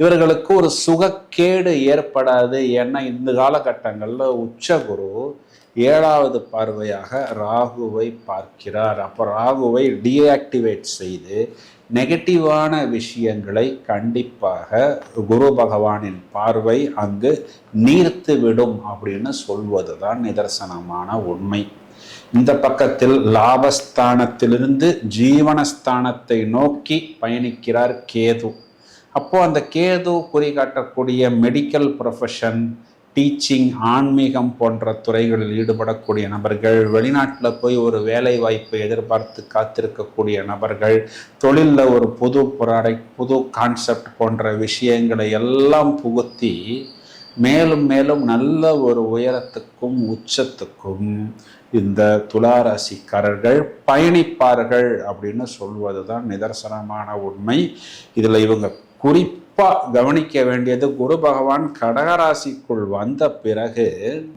இவர்களுக்கு ஒரு சுகக்கேடு ஏற்படாது ஏன்னா இந்த காலகட்டங்களில் உச்சகுரு ஏழாவது பார்வையாக ராகுவை பார்க்கிறார். அப்போ ராகுவை டீஆக்டிவேட் செய்து நெகட்டிவான விஷயங்களை கண்டிப்பாக குரு பகவானின் பார்வை அங்கு நீர்த்து விடும் அப்படின்னு சொல்வது தான் நிதர்சனமான உண்மை. இந்த பக்கத்தில் லாபஸ்தானத்திலிருந்து ஜீவனஸ்தானத்தை நோக்கி பயணிக்கிறார் கேது. அப்போது அந்த கேது குறிகாட்டக்கூடிய மெடிக்கல் ப்ரொஃபஷன் டீச்சிங் ஆன்மீகம் போன்ற துறைகளில் ஈடுபடக்கூடிய நபர்கள் வெளிநாட்டில் போய் ஒரு வேலை வாய்ப்பை எதிர்பார்த்து காத்திருக்கக்கூடிய நபர்கள் தொழிலில் ஒரு புது ப்ராடக்ட் புது கான்செப்ட் போன்ற விஷயங்களை எல்லாம் புகுத்தி மேலும் மேலும் நல்ல ஒரு உயரத்துக்கும் உச்சத்துக்கும் இந்த துளாராசிக்காரர்கள் பயணிப்பார்கள் அப்படின்னு சொல்வது தான் நிதர்சனமான உண்மை. இதில் இவங்க குறிப்பாக கவனிக்க வேண்டியது குரு பகவான் கடகராசிக்குள் வந்த பிறகு